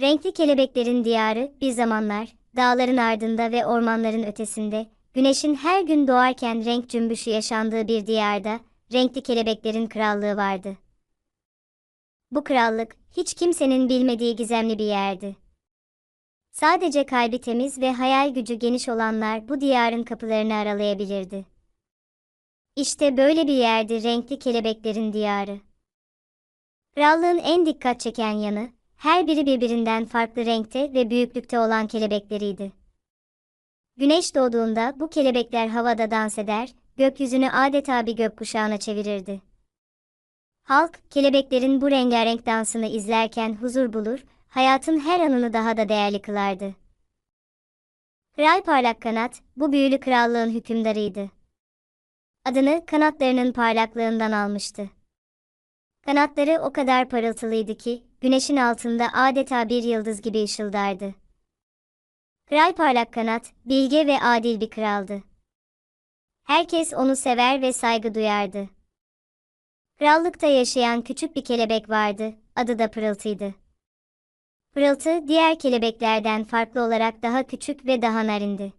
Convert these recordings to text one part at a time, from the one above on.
Renkli kelebeklerin diyarı bir zamanlar, dağların ardında ve ormanların ötesinde, güneşin her gün doğarken renk cümbüşü yaşandığı bir diyarda, renkli kelebeklerin krallığı vardı. Bu krallık, hiç kimsenin bilmediği gizemli bir yerdi. Sadece kalbi temiz ve hayal gücü geniş olanlar bu diyarın kapılarını aralayabilirdi. İşte böyle bir yerdi renkli kelebeklerin diyarı. Krallığın en dikkat çeken yanı, her biri birbirinden farklı renkte ve büyüklükte olan kelebekleriydi. Güneş doğduğunda bu kelebekler havada dans eder, gökyüzünü adeta bir gökkuşağına çevirirdi. Halk, kelebeklerin bu rengarenk dansını izlerken huzur bulur, hayatın her anını daha da değerli kılardı. Kral Parlak Kanat, bu büyülü krallığın hükümdarıydı. Adını kanatlarının parlaklığından almıştı. Kanatları o kadar parıltılıydı ki, güneşin altında adeta bir yıldız gibi ışıldardı. Kral Parlak Kanat, bilge ve adil bir kraldı. Herkes onu sever ve saygı duyardı. Krallıkta yaşayan küçük bir kelebek vardı, adı da Pırıltı'ydı. Pırıltı, diğer kelebeklerden farklı olarak daha küçük ve daha narindi.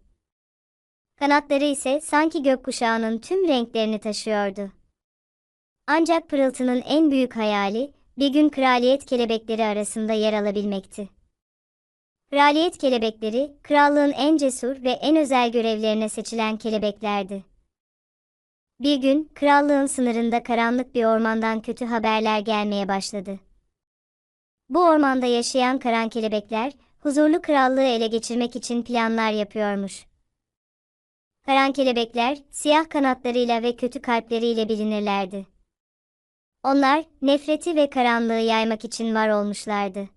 Kanatları ise sanki gökkuşağının tüm renklerini taşıyordu. Ancak Pırıltı'nın en büyük hayali, bir gün kraliyet kelebekleri arasında yer alabilmekti. Kraliyet kelebekleri, krallığın en cesur ve en özel görevlerine seçilen kelebeklerdi. Bir gün, krallığın sınırında karanlık bir ormandan kötü haberler gelmeye başladı. Bu ormanda yaşayan karan kelebekler, huzurlu krallığı ele geçirmek için planlar yapıyormuş. Karan kelebekler, siyah kanatlarıyla ve kötü kalpleriyle bilinirlerdi. Onlar, nefreti ve karanlığı yaymak için var olmuşlardı.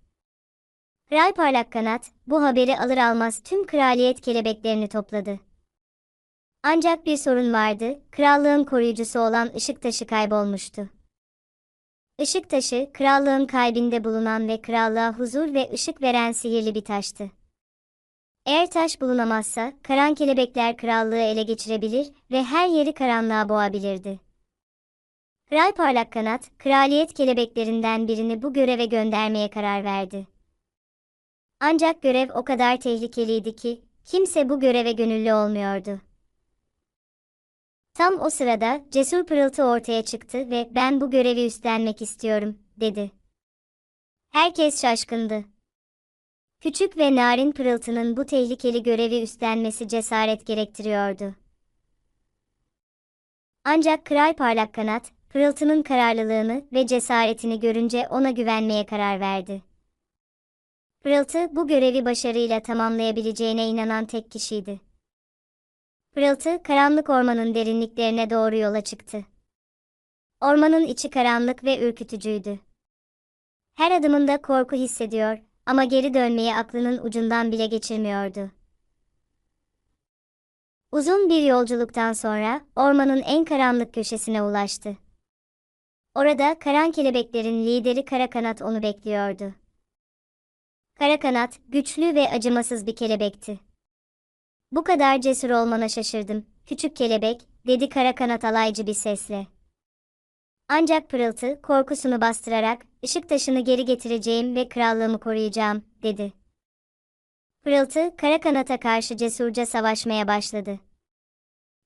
Kral Parlak Kanat, bu haberi alır almaz tüm kraliyet kelebeklerini topladı. Ancak bir sorun vardı, krallığın koruyucusu olan ışık taşı kaybolmuştu. Işık taşı, krallığın kalbinde bulunan ve krallığa huzur ve ışık veren sihirli bir taştı. Eğer taş bulunamazsa, karan kelebekler krallığı ele geçirebilir ve her yeri karanlığa boğabilirdi. Kral Parlak Kanat, kraliyet kelebeklerinden birini bu göreve göndermeye karar verdi. Ancak görev o kadar tehlikeliydi ki, kimse bu göreve gönüllü olmuyordu. Tam o sırada cesur pırıltı ortaya çıktı ve ben bu görevi üstlenmek istiyorum, dedi. Herkes şaşkındı. Küçük ve narin pırıltının bu tehlikeli görevi üstlenmesi cesaret gerektiriyordu. Ancak Kral Parlak Kanat, pırıltının kararlılığını ve cesaretini görünce ona güvenmeye karar verdi. Pırıltı bu görevi başarıyla tamamlayabileceğine inanan tek kişiydi. Pırıltı, karanlık ormanın derinliklerine doğru yola çıktı. Ormanın içi karanlık ve ürkütücüydü. Her adımında korku hissediyor ama geri dönmeyi aklının ucundan bile geçirmiyordu. Uzun bir yolculuktan sonra ormanın en karanlık köşesine ulaştı. Orada karan kelebeklerin lideri Karakanat onu bekliyordu. Karakanat, güçlü ve acımasız bir kelebekti. Bu kadar cesur olmana şaşırdım, küçük kelebek, dedi Karakanat alaycı bir sesle. Ancak pırıltı, korkusunu bastırarak, ışık taşını geri getireceğim ve krallığımı koruyacağım, dedi. Pırıltı, Karakanat'a karşı cesurca savaşmaya başladı.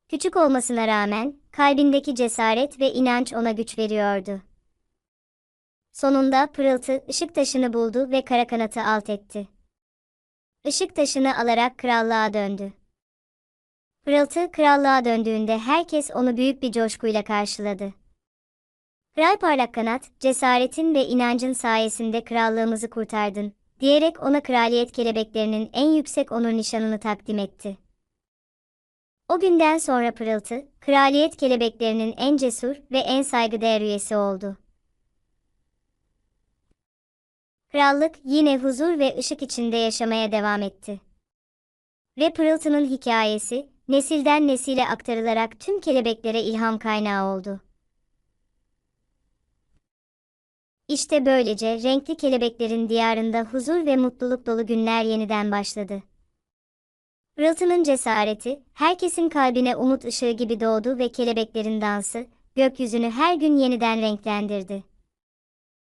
Küçük olmasına rağmen, kalbindeki cesaret ve inanç ona güç veriyordu. Sonunda pırıltı ışık taşını buldu ve kara kanatı alt etti. Işık taşını alarak krallığa döndü. Pırıltı krallığa döndüğünde herkes onu büyük bir coşkuyla karşıladı. Kral Parlak Kanat, cesaretin ve inancın sayesinde krallığımızı kurtardın, diyerek ona kraliyet kelebeklerinin en yüksek onur nişanını takdim etti. O günden sonra Pırıltı, kraliyet kelebeklerinin en cesur ve en saygıdeğer üyesi oldu. Krallık yine huzur ve ışık içinde yaşamaya devam etti. Ve Pırıltı'nın hikayesi, nesilden nesile aktarılarak tüm kelebeklere ilham kaynağı oldu. İşte böylece renkli kelebeklerin diyarında huzur ve mutluluk dolu günler yeniden başladı. Pırıltı'nın cesareti, herkesin kalbine umut ışığı gibi doğdu ve kelebeklerin dansı, gökyüzünü her gün yeniden renklendirdi.